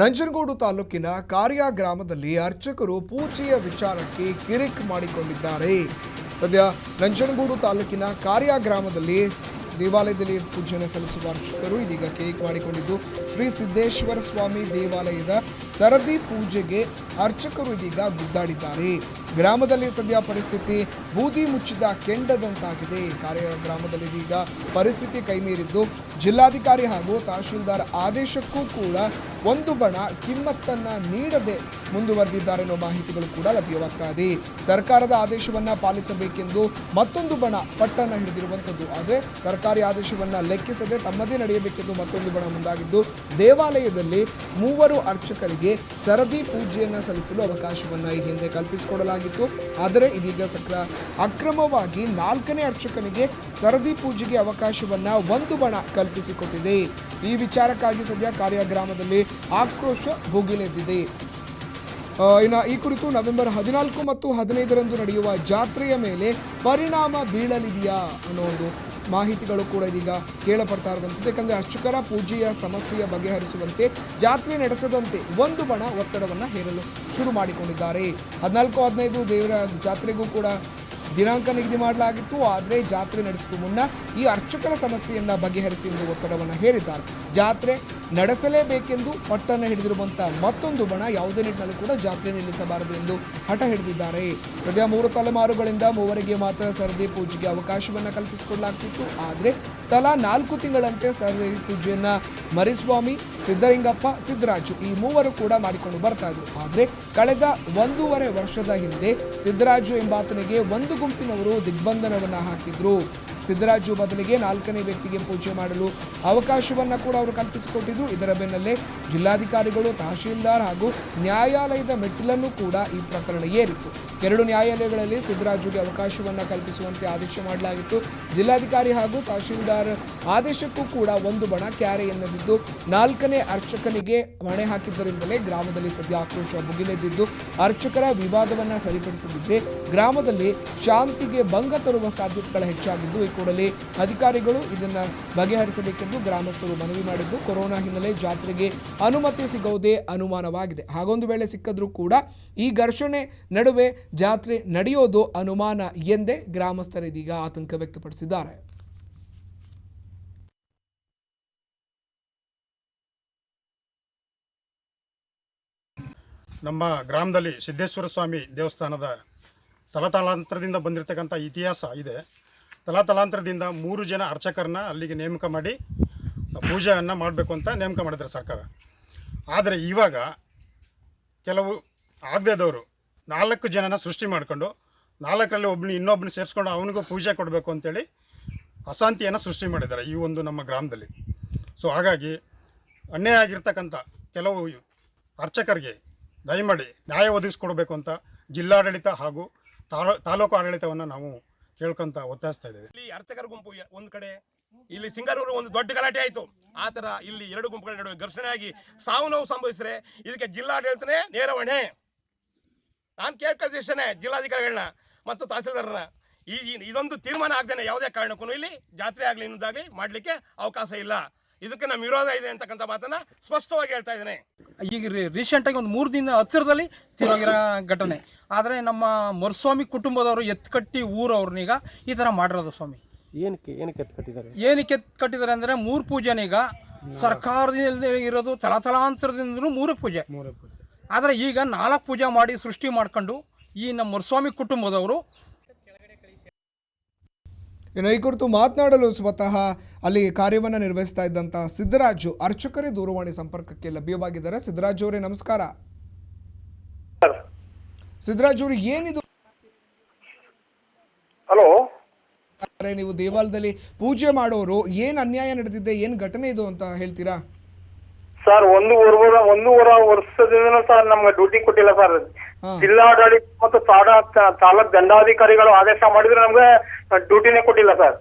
ನಂಜನಗೂಡು ತಾಲೂಕಿನ ಕಾರ್ಯ ಗ್ರಾಮದಲ್ಲಿ ಅರ್ಚಕರು ಪೂಜೆಯ ವಿಚಾರಕ್ಕೆ ಕಿರಿಕ್ ಮಾಡಿಕೊಂಡಿದ್ದಾರೆ. ಸದ್ಯ ನಂಜನಗೂಡು ತಾಲೂಕಿನ ಕಾರ್ಯ ಗ್ರಾಮದಲ್ಲಿ ದೇವಾಲಯದಲ್ಲಿ ಪೂಜೆಯನ್ನು ಸಲ್ಲಿಸುವ ಅರ್ಚಕರು ಇದೀಗ ಕಿರಿಕ್ ಮಾಡಿಕೊಂಡಿದ್ದು, ಶ್ರೀ ಸಿದ್ದೇಶ್ವರ ಸ್ವಾಮಿ ದೇವಾಲಯದ ಸರದಿ ಪೂಜೆಗೆ ಅರ್ಚಕರು ಇದೀಗ ಗುದ್ದಾಡಿದ್ದಾರೆ. ಗ್ರಾಮದಲ್ಲಿ ಸದ್ಯ ಪರಿಸ್ಥಿತಿ ಬೂದಿ ಮುಚ್ಚಿದ ಕೆಂಡದಂತಾಗಿದೆ. ಕಾರ್ಯ ಗ್ರಾಮದಲ್ಲಿ ಇದೀಗ ಪರಿಸ್ಥಿತಿ ಕೈಮೀರಿದ್ದು ಜಿಲ್ಲಾಧಿಕಾರಿ ಹಾಗೂ ತಹಶೀಲ್ದಾರ್ ಆದೇಶಕ್ಕೂ ಕೂಡ ಒಂದು ಬಣ ಕಿಮ್ಮತ್ತನ್ನ ನೀಡದೆ ಮುಂದುವರೆದಿದ್ದಾರೆ ಎನ್ನುವ ಮಾಹಿತಿಗಳು ಕೂಡ ಲಭ್ಯವಾಗ್ತಾ ಇದೆ. ಸರ್ಕಾರದ ಆದೇಶವನ್ನ ಪಾಲಿಸಬೇಕೆಂದು ಮತ್ತೊಂದು ಬಣ ಪಟ್ಟನ್ನ ಹಿಡಿದಿರುವಂಥದ್ದು. ಆದರೆ ಸರ್ಕಾರಿ ಆದೇಶವನ್ನ ಲೆಕ್ಕಿಸದೆ ತಮ್ಮದೇ ನಡೆಯಬೇಕೆಂದು ಮತ್ತೊಂದು ಬಣ ಮುಂದಾಗಿದ್ದು, ದೇವಾಲಯದಲ್ಲಿ ಮೂವರು ಅರ್ಚಕರಿಗೆ ಸರದಿ ಪೂಜೆಯನ್ನ ಸಲ್ಲಿಸಲು ಅವಕಾಶವನ್ನ ಈ ಹಿಂದೆ ಕಲ್ಪಿಸಿಕೊಡಲಾಗಿತ್ತು ಆದರೆ ಇದೀಗ ಸಕ್ರ ಅಕ್ರಮವಾಗಿ ನಾಲ್ಕನೇ ಅರ್ಚಕನಿಗೆ ಸರದಿ ಪೂಜೆಗೆ ಅವಕಾಶವನ್ನ ಒಂದು ಬಣ ಕಲ್ಪಿಸಿಕೊಟ್ಟಿದೆ. ಈ ವಿಚಾರಕ್ಕಾಗಿ ಸದ್ಯ ಕಾರ್ಯಾಗ್ರಾಮದಲ್ಲಿ ಆಕ್ರೋಶ ಭುಗಿಲೆದ್ದಿದೆ. ಇನ್ನು ಈ ಕುರಿತು ನವೆಂಬರ್ ಹದಿನಾಲ್ಕು ಮತ್ತು ಹದಿನೈದರಂದು ನಡೆಯುವ ಜಾತ್ರೆಯ ಮೇಲೆ ಪರಿಣಾಮ ಬೀಳಲಿದೆಯಾ ಅನ್ನೋ ಒಂದು ಮಾಹಿತಿಗಳು ಕೂಡ ಇದೀಗ ಕೇಳಪಡ್ತಾ ಇರುವಂಥದ್ದು. ಯಾಕಂದರೆ ಅರ್ಚಕರ ಪೂಜೆಯ ಸಮಸ್ಯೆಯ ಬಗೆಹರಿಸುವಂತೆ, ಜಾತ್ರೆ ನಡೆಸದಂತೆ ಒಂದು ಬಣ ಒತ್ತಡವನ್ನು ಹೇರಲು ಶುರು ಮಾಡಿಕೊಂಡಿದ್ದಾರೆ. ಹದಿನಾಲ್ಕು, ಹದಿನೈದು ದೇವರ ಜಾತ್ರೆಗೂ ಕೂಡ ದಿನಾಂಕ ನಿಗದಿ ಮಾಡಲಾಗಿತ್ತು, ಆದರೆ ಜಾತ್ರೆ ನಡೆಸುವ ಮುನ್ನ ಈ ಅರ್ಚಕರ ಸಮಸ್ಯೆಯನ್ನು ಬಗೆಹರಿಸಿ ಎಂದು ಒತ್ತಡವನ್ನು ಹೇರಿದ್ದಾರೆ. ಜಾತ್ರೆ ನಡೆಸಲೇಬೇಕೆಂದು ಪಟ್ಟನ್ನು ಹಿಡಿದಿರುವಂಥ ಮತ್ತೊಂದು ಬಣ ಯಾವುದೇ ನಿಟ್ಟಿನಲ್ಲಿ ಕೂಡ ಜಾತ್ರೆ ನಿಲ್ಲಿಸಬಾರದು ಎಂದು ಹಠ ಹಿಡಿದಿದ್ದಾರೆ. ಸದ್ಯ ಮೂರು ತಲೆಮಾರುಗಳಿಂದ ಮೂವರಿಗೆ ಮಾತ್ರ ಸರದಿ ಪೂಜೆಗೆ ಅವಕಾಶವನ್ನು ಕಲ್ಪಿಸಿಕೊಡಲಾಗ್ತಿತ್ತು, ಆದರೆ ತಲಾ ನಾಲ್ಕು ತಿಂಗಳಂತೆ ಸರದಿ ಪೂಜೆಯನ್ನ ಮರಿಸ್ವಾಮಿ ಸಿದ್ದಲಿಂಗಪ್ಪ, ಸಿದ್ದರಾಜು ಈ ಮೂವರು ಕೂಡ ಮಾಡಿಕೊಂಡು ಬರ್ತಾ ಇದ್ರು. ಆದರೆ ಕಳೆದ ಒಂದೂವರೆ ವರ್ಷದ ಹಿಂದೆ ಸಿದ್ದರಾಜು ಎಂಬಾತನಿಗೆ ಒಂದು ಗುಂಪಿನವರು ದಿಗ್ಬಂಧನವನ್ನ ಹಾಕಿದ್ರು. ಸಿದ್ದರಾಜು ಬದಲಿಗೆ ನಾಲ್ಕನೇ ವ್ಯಕ್ತಿಗೆ ಪೂಜೆ ಮಾಡಲು ಅವಕಾಶವನ್ನ ಕೂಡ ಅವರು ಕಲ್ಪಿಸಿಕೊಟ್ಟಿದ್ದು. ಇದರ ಬೆನ್ನಲ್ಲೇ ಜಿಲ್ಲಾಧಿಕಾರಿಗಳು, ತಹಶೀಲ್ದಾರ್ ಹಾಗೂ ನ್ಯಾಯಾಲಯದ ಮೆಟ್ಟಿಲನ್ನು ಕೂಡ ಈ ಪ್ರಕರಣ ಏರಿತ್ತು. ಎರಡು ನ್ಯಾಯಾಲಯಗಳಲ್ಲಿ ಸಿದ್ದರಾಜುಗೆ ಅವಕಾಶವನ್ನ ಕಲ್ಪಿಸುವಂತೆ ಆದೇಶ ಮಾಡಲಾಗಿತ್ತು. ಜಿಲ್ಲಾಧಿಕಾರಿ ಹಾಗೂ ತಹಶೀಲ್ದಾರ್ ಆದೇಶಕ್ಕೂ ಕೂಡ ಒಂದು ಬಣ ಕ್ಯಾರೆ ಎನ್ನದಿದ್ದು, ನಾಲ್ಕನೇ ಅರ್ಚಕನಿಗೆ ಮಣೆ ಹಾಕಿದ್ದರಿಂದಲೇ ಗ್ರಾಮದಲ್ಲಿ ಸದ್ಯ ಆಕ್ರೋಶ ಭುಗಿಲೆದ್ದಿದ್ದು, ಅರ್ಚಕರ ವಿವಾದವನ್ನ ಸರಿಪಡಿಸದಿದ್ದರೆ ಗ್ರಾಮದಲ್ಲಿ ಶಾಂತಿಗೆ ಭಂಗ ತರುವ ಸಾಧ್ಯತೆಗಳ ಹೆಚ್ಚಾಗಿದ್ದು ಕೂಡಲೇ ಅಧಿಕಾರಿಗಳು ಇದನ್ನ ಬಗೆಹರಿಸಬೇಕೆಂದು ಗ್ರಾಮಸ್ಥರು ಮನವಿ ಮಾಡಿದ್ದು ಕೊರೋನಾ ಹಿನ್ನೆಲೆ ಜಾತ್ರೆಗೆ ಅನುಮತಿ ಸಿಗೋದೇ ಅನುಮಾನವಾಗಿದೆ. ಹಾಗೊಂದು ವೇಳೆ ಸಿಕ್ಕದ್ರೂ ಕೂಡ ಈ ಘರ್ಷಣೆ ನಡುವೆ ಜಾತ್ರೆ ನಡೆಯೋದು ಅನುಮಾನ ಎಂದೇ ಗ್ರಾಮಸ್ಥರಿದೀಗ ಆತಂಕ ವ್ಯಕ್ತಪಡಿಸಿದ್ದಾರೆ. ನಮ್ಮ ಗ್ರಾಮದಲ್ಲಿ ಸಿದ್ದೇಶ್ವರ ಸ್ವಾಮಿ ದೇವಸ್ಥಾನದ ತಲತಲಾಂತರದಿಂದ ಬಂದಿರತಕ್ಕಂಥ ಇತಿಹಾಸ ಇದೆ. ತಲತಲಾಂತರದಿಂದ ಮೂರು ಜನ ಅರ್ಚಕರನ್ನ ಅಲ್ಲಿಗೆ ನೇಮಕ ಮಾಡಿ ಪೂಜೆಯನ್ನು ಮಾಡಬೇಕು ಅಂತ ನೇಮಕ ಮಾಡಿದ್ದಾರೆ ಸರ್ಕಾರ. ಆದರೆ ಇವಾಗ ಕೆಲವು ಆಗದೇದವರು ನಾಲ್ಕು ಜನನ ಸೃಷ್ಟಿ ಮಾಡಿಕೊಂಡು ನಾಲ್ಕರಲ್ಲಿ ಒಬ್ಬನು ಇನ್ನೊಬ್ಬನ ಸೇರಿಸ್ಕೊಂಡು ಅವನಿಗೂ ಪೂಜೆ ಕೊಡಬೇಕು ಅಂತೇಳಿ ಅಶಾಂತಿಯನ್ನು ಸೃಷ್ಟಿ ಮಾಡಿದ್ದಾರೆ ಈ ಒಂದು ನಮ್ಮ ಗ್ರಾಮದಲ್ಲಿ. ಸೊ ಹಾಗಾಗಿ ಅನ್ಯಾಯ ಆಗಿರ್ತಕ್ಕಂಥ ಕೆಲವು ಅರ್ಚಕರಿಗೆ ದಯಮಾಡಿ ನ್ಯಾಯ ಒದಗಿಸ್ಕೊಡ್ಬೇಕು ಅಂತ ಜಿಲ್ಲಾಡಳಿತ ಹಾಗೂ ತಾಲೂ, ತಾಲೂಕು ಆಡಳಿತವನ್ನು ನಾವು ಕೇಳ್ಕೊಂತ ಒತ್ತಾಯಿಸ್ತಾ ಇದ್ದೇವೆ. ಇಲ್ಲಿ ಅರ್ಚಕರ ಗುಂಪು ಒಂದು ಕಡೆ, ಇಲ್ಲಿ ಸಿಂಗರೂರು ಒಂದು ದೊಡ್ಡ ಗಲಾಟೆ ಆಯಿತು. ಆ ತರ ಇಲ್ಲಿ ಎರಡು ಗುಂಪುಗಳ ನಡುವೆ ಘರ್ಷಣೆ ಆಗಿ ಸಾವು ನೋವು ಸಂಭವಿಸಿದ್ರೆ ಇದಕ್ಕೆ ಜಿಲ್ಲಾಡಳಿತನೇ ನೇರ ಹೊಣೆ ನಾನು ಕೇಳ್ಕೊಳ್ತಿದ್ದೇನೆ ಜಿಲ್ಲಾಧಿಕಾರಿಗಳನ್ನ ಮತ್ತು ತಹಸೀಲ್ದಾರನ ಈ- ಇದೊಂದು ತೀರ್ಮಾನ ಆಗ್ದೇನೆ ಯಾವುದೇ ಕಾರಣಕ್ಕೂ ಇಲ್ಲಿ ಜಾತ್ರೆ ಆಗಲಿ ಇನ್ನೊಂದಾಗಲಿ ಮಾಡಲಿಕ್ಕೆ ಅವಕಾಶ ಇಲ್ಲ. ಇದಕ್ಕೆ ನಮ್ಮ ವಿರೋಧ ಇದೆ ಅಂತಕ್ಕಂಥ ಮಾತನ್ನ ಸ್ಪಷ್ಟವಾಗಿ ಹೇಳ್ತಾ ಇದ್ದೇನೆ. ಈಗ ರೀಸೆಂಟಾಗಿ ಒಂದು ಮೂರು ದಿನ ಹತ್ತಿರದಲ್ಲಿ ತಿರೋಗಿರೋ ಘಟನೆ. ಆದರೆ ನಮ್ಮ ಮರುಸ್ವಾಮಿ ಕುಟುಂಬದವರು ಎತ್ಕಟ್ಟಿ ಊರವ್ರನ್ನೀಗ ಈ ಥರ ಮಾಡಿರೋದು ಸ್ವಾಮಿ. ಏನಕ್ಕೆ ಏನಕ್ಕೆ ಎತ್ತು ಕಟ್ಟಿದ್ದಾರೆ? ಏನಕ್ಕೆ ಎತ್ಕಟ್ಟಿದ್ದಾರೆ ಅಂದರೆ ಮೂರು ಪೂಜೆನೀಗ ಸರ್ಕಾರದಿಂದ ಇರೋದು ತಲತಲಾಂತರದಿಂದಲೂ ಮೂರು ಪೂಜೆ. ಆದರೆ ಈಗ ನಾಲ್ಕು ಪೂಜೆ ಮಾಡಿ ಸೃಷ್ಟಿ ಮಾಡ್ಕೊಂಡು ಈ ನಮ್ಮ ಮರುಸ್ವಾಮಿ ಕುಟುಂಬದವರು ಇನ್ನು ಈ ಕುರಿತು ಮಾತನಾಡಲು ಸ್ವತಃ ಅಲ್ಲಿ ಕಾರ್ಯವನ್ನು ನಿರ್ವಹಿಸ್ತಾ ಇದ್ದಂಥ ಸಿದ್ದರಾಜು ಅರ್ಚಕರೇ ದೂರವಾಣಿ ಸಂಪರ್ಕಕ್ಕೆ ಲಭ್ಯವಾಗಿದ್ದಾರೆ. ಸಿದ್ದರಾಜು ಅವರೇ ನಮಸ್ಕಾರ. ಸಿದ್ದರಾಜು ಅವರು ಏನಿದು? ಹಲೋ. ನೀವು ದೇವಾಲಯದಲ್ಲಿ ಪೂಜೆ ಮಾಡೋರು ಏನ್ ಅನ್ಯಾಯ ನಡೆದಿದೆ ಏನ್ ಘಟನೆ ಇದು ಅಂತ ಹೇಳ್ತೀರಾ? ಸರ್ ಒಂದು ಒಂದು ಒಂದೂವರೆ ವರ್ಷದಿಂದ ಸರ್ ನಮ್ಗೆ ಡ್ಯೂಟಿ ಕೊಟ್ಟಿಲ್ಲ ಸರ್. ಜಿಲ್ಲಾಡಳಿತ ಮತ್ತು ತಾಡಾ ತಾಲೂಕ್ ದಂಡಾಧಿಕಾರಿಗಳು ಆದೇಶ ಮಾಡಿದ್ರೆ ನಮ್ಗೆ ಡ್ಯೂಟಿನೇ ಕೊಟ್ಟಿಲ್ಲ ಸರ್.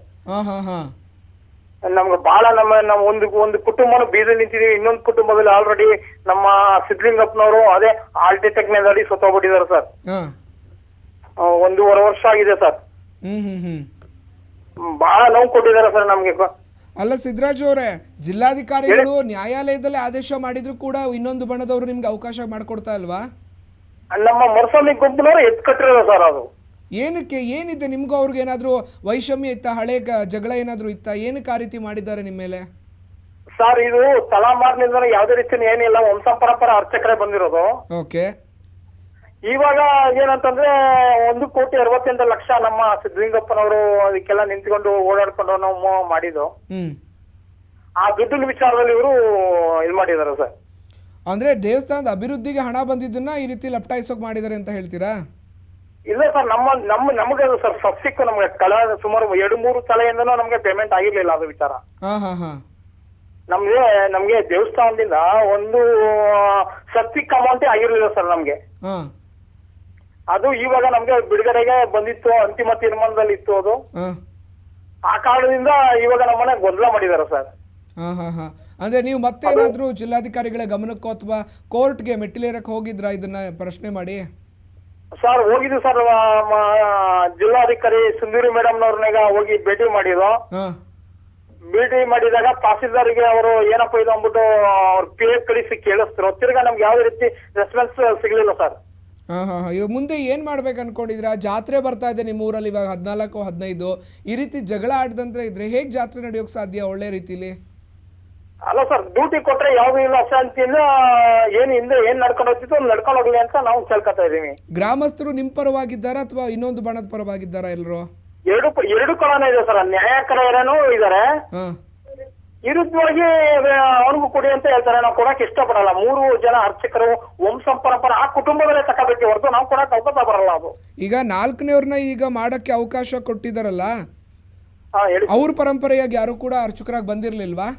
ನಮ್ಗೆ ಬಹಳ ನಮ್ಮ ನಮ್ಮ ಒಂದು ಒಂದು ಕುಟುಂಬನು ಬೀದಿ ನಿಂತಿದೀವಿ. ಇನ್ನೊಂದು ಕುಟುಂಬದಲ್ಲಿ ಆಲ್ರೆಡಿ ನಮ್ಮ ಸಿದ್ಲಿಂಗಪ್ಪನವರು ಅದೇ ಹಾರ್ಟ್ ಅಟ್ಯಾಕ್ನಲ್ಲಿ ಸತ್ತೋಗ್ಬಿಟ್ಟಿದ್ದಾರೆ ಸರ್. ಒಂದೂವರೆ ವರ್ಷ ಆಗಿದೆ ಸರ್. ಬಹಳ ನೋವು ಕೊಟ್ಟಿದ್ದಾರೆ ಸರ್ ನಮ್ಗೆ. ಅಲ್ಲ ಸಿದ್ದರಾಜು ಅವರೇ ಜಿಲ್ಲಾಧಿಕಾರಿಗಳು ನ್ಯಾಯಾಲಯದಲ್ಲಿ ಆದೇಶ ಮಾಡಿದ್ರು ಕೂಡ ಇನ್ನೊಂದು ಬಣದವರು ನಿಮ್ಗೆ ಅವಕಾಶ ಮಾಡಿಕೊಡ್ತಾ ಇಲ್ವಾ? ನಮ್ಮ ಮರುಸ್ವಾಮಿ ಗುಂಪಿನವರು ಎತ್ ಕಟ್ಟಿರೋದು ಸರ್ ಅದು. ಏನಕ್ಕೆ? ಏನಿದೆ? ನಿಮ್ಗೂ ಅವ್ರಿಗೆ ಏನಾದರೂ ವೈಷಮ್ಯ ಇತ್ತಾ? ಹಳೆ ಗ- ಜಗಳ ಏನಾದರೂ ಇತ್ತಾ? ಏನಕ್ಕೆ ಆ ರೀತಿ ಮಾಡಿದ್ದಾರೆ ನಿಮ್ಮ ಮೇಲೆ? ಸರ್ ಇದು ತಲಾಮಾರ್ನಿಂದ ಯಾವುದೇ ರೀತಿ ಏನಿಲ್ಲ. ವಂಶ ಪರಂಪರ ಅರ್ಚಕರೇ ಬಂದಿರೋದು. ಓಕೆ. ಇವಾಗ ಏನಂತಂದ್ರೆ ಒಂದು ಕೋಟಿ ಅರವತ್ತೆಂಟು ಲಕ್ಷ ನಮ್ಮ ಸಿದ್ದಲಿಂಗಪ್ಪನವರು ಅದಕ್ಕೆಲ್ಲ ನಿಂತ್ಕೊಂಡು ಓಡಾಡ್ಕೊಂಡು ನಾವು ಮಾಡಿದ್ದು. ಹ್ಞೂ ಆ ದುಡ್ಡಿನ ವಿಚಾರದಲ್ಲಿ ಇವರು ಇದು ಮಾಡಿದ್ದಾರೆ ಸರ್. ಅಂದರೆ ದೇವಸ್ಥಾನದ ಅಭಿವೃದ್ಧಿಗೆ ಹಣ ಬಂದಿದ್ದನ್ನ ಈ ರೀತಿ ಲಪ್ಟಾಯಿಸೋಕೆ ಮಾಡಿದ್ದಾರೆ ಅಂತ ಹೇಳ್ತೀರಾ? ಇಲ್ಲ ಸರ್ ನಮ್ಮ ನಮ್ಮ ನಮಗೆ ಅದು ಸರ್ ಸಬ್ಸಿಕ್ ನಮಗೆ ಕಳ ಸುಮಾರು ಎರಡು ಮೂರು ತಲೆಯಿಂದನೂ ನಮಗೆ ಪೇಮೆಂಟ್ ಆಗಿರ್ಲಿಲ್ಲ ಅದು ವಿಚಾರ. ಹಾಂ ಹಾಂ ಹಾಂ. ನಮ್ಗೆ ನಮ್ಗೆ ದೇವಸ್ಥಾನದಿಂದ ಒಂದು ಸಬ್ಸಿಕ್ ಅಮೌಂಟೇ ಆಗಿರ್ಲಿಲ್ಲ ಸರ್ ನಮ್ಗೆ. ಹಾಂ. ಅದು ಇವಾಗ ನಮ್ಗೆ ಬಿಡುಗಡೆಗೆ ಬಂದಿತ್ತು ಅಂತಿಮ ತೀರ್ಮಾನದಲ್ಲಿ ಇತ್ತು ಅದು. ಹಾಂ. ಆ ಕಾರಣದಿಂದ ಇವಾಗ ನಮ್ಮನೆ ಗೊಂದಲ ಮಾಡಿದಾರೆ ಸರ್. ಹಾಂ ಹಾಂ ಹಾಂ. ಅಂದರೆ ನೀವು ಮತ್ತೇನಾದರೂ ಜಿಲ್ಲಾಧಿಕಾರಿಗಳ ಗಮನಕ್ಕೋ ಅಥವಾ ಕೋರ್ಟ್ಗೆ ಮೆಟ್ಟಿಲೇರಕ್ಕೆ ಹೋಗಿದ್ರಾ? ಇದನ್ನ ಪ್ರಶ್ನೆ ಮಾಡಿ. ಸರ್ ಹೋಗಿದ್ದು ಸರ್. ಜಿಲ್ಲಾಧಿಕಾರಿ ಸುಂದೂರಿ ಮೇಡಮ್ನವ್ರನ್ನಾಗ ಹೋಗಿ ಭೇಟಿ ಮಾಡಿದ್ರು ಹಾಂ. ಭೇಟಿ ಮಾಡಿದಾಗ ತಹಸೀಲ್ದಾರ್ಗೆ ಅವರು ಏನಪ್ಪ ಇದು ಅಂದ್ಬಿಟ್ಟು ಅವ್ರ ಪಿ ಕಳಿಸಿ ಕೇಳಿಸ್ತಿರೋ ತಿರ್ಗಾ ನಮ್ಗೆ ಯಾವುದೇ ರೀತಿ ರೆಸ್ಪಾನ್ಸ್ ಸಿಗ್ಲಿಲ್ಲ ಸರ್. ಹಾಂ ಹಾಂ ಹಾಂ. ಇವಾಗ ಮುಂದೆ ಏನು ಮಾಡ್ಬೇಕು ಅನ್ಕೊಂಡಿದ್ದೀರಾ? ಜಾತ್ರೆ ಬರ್ತಾ ಇದೆ ನಿಮ್ಮ ಊರಲ್ಲಿ ಇವಾಗ ಹದಿನಾಲ್ಕು ಹದಿನೈದು. ಈ ರೀತಿ ಜಗಳ ಆಡ್ದಂದ್ರೆ ಇದ್ರೆ ಹೇಗೆ ಜಾತ್ರೆ ನಡೆಯೋಕೆ ಸಾಧ್ಯ? ಒಳ್ಳೆ ರೀತಿಲಿ. ಅಲ್ಲ ಸರ್ ಡ್ಯೂಟಿ ಕೊಟ್ರೆ ಯಾವ ಇಲ್ಲ ಅಶಾಂತಿಯಿಂದ ಏನು ಹಿಂದೆ ಏನ್ ನಡ್ಕೊಂಡು ಹೋಗ್ತಿತ್ತು ನಡ್ಕೊಂಡು ಹೋಗ್ಲಿ ಅಂತ ನಾವು ಕೇಳ್ಕೊತಾ ಇದೀವಿ ಗ್ರಾಮಸ್ಥರು ನಿಮ್ ಪರವಾಗಿದ್ದಾರಾ ಅಥವಾ ಇನ್ನೊಂದು ಬಣದ ಪರವಾಗಿದ್ದಾರಾ ಎಲ್ಲರೂ ಎರಡು ಪ- ಎರಡು ಕಣನೇ ಇದೆ ಸರ್ ನ್ಯಾಯಾಕರೇನೂ ಇದಾರೆ. ಹಾಂ. ವಿರುದ್ಧವಾಗಿ ಅವನಿಗೂ ಕೊಡಿ ಅಂತ ಹೇಳ್ತಾರೆ ನಾವು ಕೊಡಕ್ ಇಷ್ಟಪಡಲ್ಲ. ಮೂರು ಜನ ಅರ್ಚಕರು ವಂಶ ಪರಂಪರೆ ಆ ಕುಟುಂಬದಲ್ಲೇ ತಗೋಬೇಕೆ ಹೊರತು ನಾವು ಕೊಡಕ್ ಅವಕಾಶ ಬರಲ್ಲ ಅದು. ಈಗ ನಾಲ್ಕನೇವ್ರನ್ನ ಈಗ ಮಾಡಕ್ಕೆ ಅವಕಾಶ ಕೊಟ್ಟಿದ್ದಾರಲ್ಲ ಹಾ ಹೇಳಿ. ಅವ್ರ ಪರಂಪರೆಯಾಗಿ ಯಾರು ಕೂಡ ಅರ್ಚಕರಾಗಿ ಬಂದಿರಲಿಲ್ವಾ?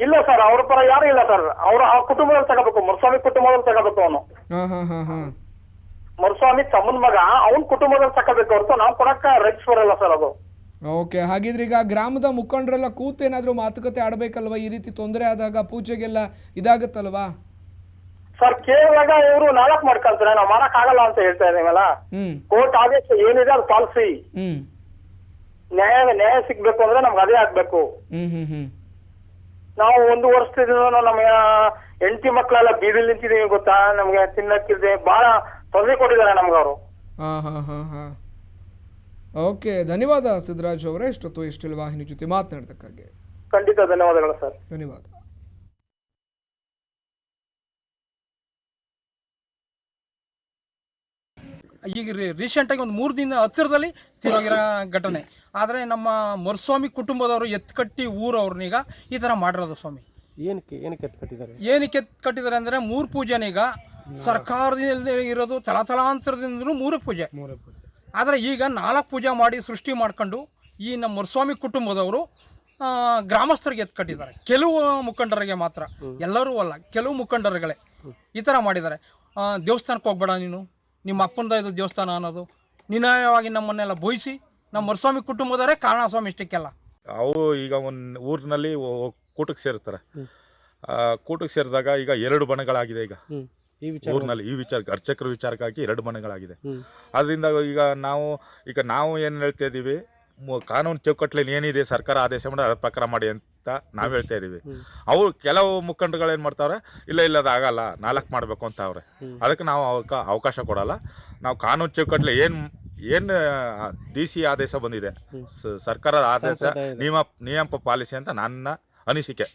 ಇಲ್ಲ ಸರ್ ಅವ್ರ ಪರ ಯಾರು ಇಲ್ಲ ಸರ್. ಅವ್ರ ಆ ಕುಟುಂಬದಲ್ಲಿ ತಗೋಬೇಕು. ಮುರುಸ್ವಾಮಿ ಕುಟುಂಬದಲ್ಲಿ ತಗೋಬೇಕು ಅವನು. ಮುರುಸ್ವಾಮಿ ತಮ್ಮನ ಮಗ ಅವನ್ ಕುಟುಂಬದಲ್ಲಿ ತಗೋಬೇಕು ಹೊರತು ನಾವು ಕೊಡಕ್ಕ ರೈಟ್ಸ್ ಬರಲ್ಲ ಸರ್ ಅದು. ಓಕೆ ಹಾಗಿದ್ರೆ ಈಗ ಗ್ರಾಮದ ಮುಖಂಡರೆಲ್ಲ ಕೂತು ಏನಾದರೂ ಮಾತುಕತೆ ಆಡಬೇಕಲ್ವಾ? ಈ ರೀತಿ ತೊಂದರೆ ಆದಾಗ ಪೂಜೆಗೆಲ್ಲ ಇದಾಗತ್ತಲ್ವಾ? ಸರ್ ಕೇಳಿದಾಗ ಇವರು ನಾಲ್ಕು ಮಾಡ್ಕೊಂತಾರೆ. ನಾವು ಮಾಡಕ್ ಆಗಲ್ಲ ಅಂತ ಹೇಳ್ತಾ ಇದೀವಲ್ಲ ಕೋರ್ಟ್ ಆದೇಶ ಏನಿದೆ ಅದು ಪಾಲಿಸಿ. ನ್ಯಾಯ ನ್ಯಾಯ ಸಿಗ್ಬೇಕು ಅಂದ್ರೆ ನಮ್ಗೆ ಅದೇ ಆಗ್ಬೇಕು. ಹ್ಮ್ ಹ್ಮ್ ಹ್ಞೂ ನಾವು ಒಂದು ವರ್ಷದಿಂದ ನಮ್ಮ ಹೆಂಡತಿ ಮಕ್ಕಳೆಲ್ಲ ಬೀದಿಲ್ ನಿಂತಿದೀವಿ ಗೊತ್ತಾ? ನಮ್ಗೆ ತಿನ್ನಕ್ಕಿದೆ ಬಹಳ ತೊಂದರೆ ಕೊಟ್ಟಿದ್ದಾರೆ ನಮ್ಗೆ ಅವರು ಓಕೆ ಧನ್ಯವಾದ ಸಿದ್ದರಾಜ್ ಅವರೇ. ಇಷ್ಟೊತ್ತು ಇಷ್ಟೆಲ್ಲ ವಾಹಿನಿ ಜೊತೆ ಮಾತನಾಡೋದಕ್ಕಾಗಿ ಖಂಡಿತ ಧನ್ಯವಾದಗಳು ಸರ್. ಧನ್ಯವಾದ. ಈಗ ರೀಸೆಂಟಾಗಿ ಒಂದು ಮೂರು ದಿನ ಹತ್ತಿರದಲ್ಲಿ ತಿರೋಗಿರೋ ಘಟನೆ. ಆದರೆ ನಮ್ಮ ಮರುಸ್ವಾಮಿ ಕುಟುಂಬದವರು ಎತ್ಕಟ್ಟಿ ಊರವ್ರನ್ನೀಗ ಈ ಥರ ಮಾಡಿರೋದು ಸ್ವಾಮಿ. ಏನಕ್ಕೆ ಏನಕ್ಕೆ ಎತ್ತು ಕಟ್ಟಿದ್ದಾರೆ? ಏನಕ್ಕೆ ಎತ್ತು ಕಟ್ಟಿದ್ದಾರೆ ಅಂದರೆ ಮೂರು ಪೂಜೆನೀಗ ಸರ್ಕಾರದಿಂದ ಇರೋದು ತಲಾತಲಾಂತರದಿಂದ ಮೂರು ಪೂಜೆ. ಮೂರು ಪೂಜೆ. ಆದರೆ ಈಗ ನಾಲ್ಕು ಪೂಜೆ ಮಾಡಿ ಸೃಷ್ಟಿ ಮಾಡ್ಕೊಂಡು ಈ ನಮ್ಮ ಮರುಸ್ವಾಮಿ ಕುಟುಂಬದವರು ಗ್ರಾಮಸ್ಥರಿಗೆ ಎತ್ಕಟ್ಟಿದ್ದಾರೆ ಕೆಲವು ಮುಖಂಡರಿಗೆ ಮಾತ್ರ. ಎಲ್ಲರೂ ಅಲ್ಲ ಕೆಲವು ಮುಖಂಡರುಗಳೇ ಈ ಥರ ಮಾಡಿದ್ದಾರೆ. ದೇವಸ್ಥಾನಕ್ಕೆ ಹೋಗ್ಬೇಡ ನೀನು. ನಿಮ್ಮ ಅಪ್ಪನದ ಇದು ದೇವಸ್ಥಾನ ಅನ್ನೋದು. ನಿನಾಯವಾಗಿ ನಮ್ಮನ್ನೆಲ್ಲ ಬೋಯಿಸಿ ನಮ್ಮ ಮರುಸ್ವಾಮಿ ಕುಟುಂಬದವರೇ ಕಾರಣ ಸ್ವಾಮಿ ಇಷ್ಟಕ್ಕೆಲ್ಲ. ಅವು ಈಗ ಒಂದು ಊರಿನಲ್ಲಿ ಕೂಟಕ್ಕೆ ಸೇರ್ತಾರೆ. ಆ, ಕೂಟಕ್ಕೆ ಸೇರಿದಾಗ ಈಗ ಎರಡು ಬಣಗಳಾಗಿದೆ ಈಗ. ಈ ವಿಚಾರ ಊರಿನಲ್ಲಿ ಈ ವಿಚಾರ ಅರ್ಚಕರ ವಿಚಾರಕ್ಕಾಗಿ ಎರಡು ಬಣಗಳಾಗಿದೆ. ಅದರಿಂದ ಈಗ ನಾವು ಈಗ ನಾವು ಏನು ಹೇಳ್ತಾ ಇದ್ದೀವಿ ಮು- ಕಾನೂನು ಚೌಕಟ್ಟಲ್ಲಿ ಏನಿದೆ ಸರ್ಕಾರ ಆದೇಶ ಮಾಡಿ ಅದ್ರ ಪ್ರಕಾರ ಮಾಡಿ ಅಂತ ನಾವು ಹೇಳ್ತಾ ಇದೀವಿ. ಅವ್ರು ಕೆಲವು ಮುಖಂಡಗಳು ಏನ್ ಮಾಡ್ತಾವ್ರೆ ಇಲ್ಲ ಇಲ್ಲ ಅದು ಆಗಲ್ಲ ನಾಲ್ಕು ಮಾಡಬೇಕು ಅಂತ ಅವ್ರೆ. ಅದಕ್ಕೆ ನಾವು ಅವಕ ಅವಕಾಶ ಕೊಡಲ್ಲ. ನಾವು ಕಾನೂನು ಚೌಕಟ್ಲೆ ಏನು ಏನು ಡಿ ಸಿ ಆದೇಶ ಬಂದಿದೆ ಸರ್ಕಾರದ ಆದೇಶ ನಿಯಮ ನಿಯಮ ಪಾಲಿಸಿ ಅಂತ ನನ್ನ ಅನಿಸಿಕೆ.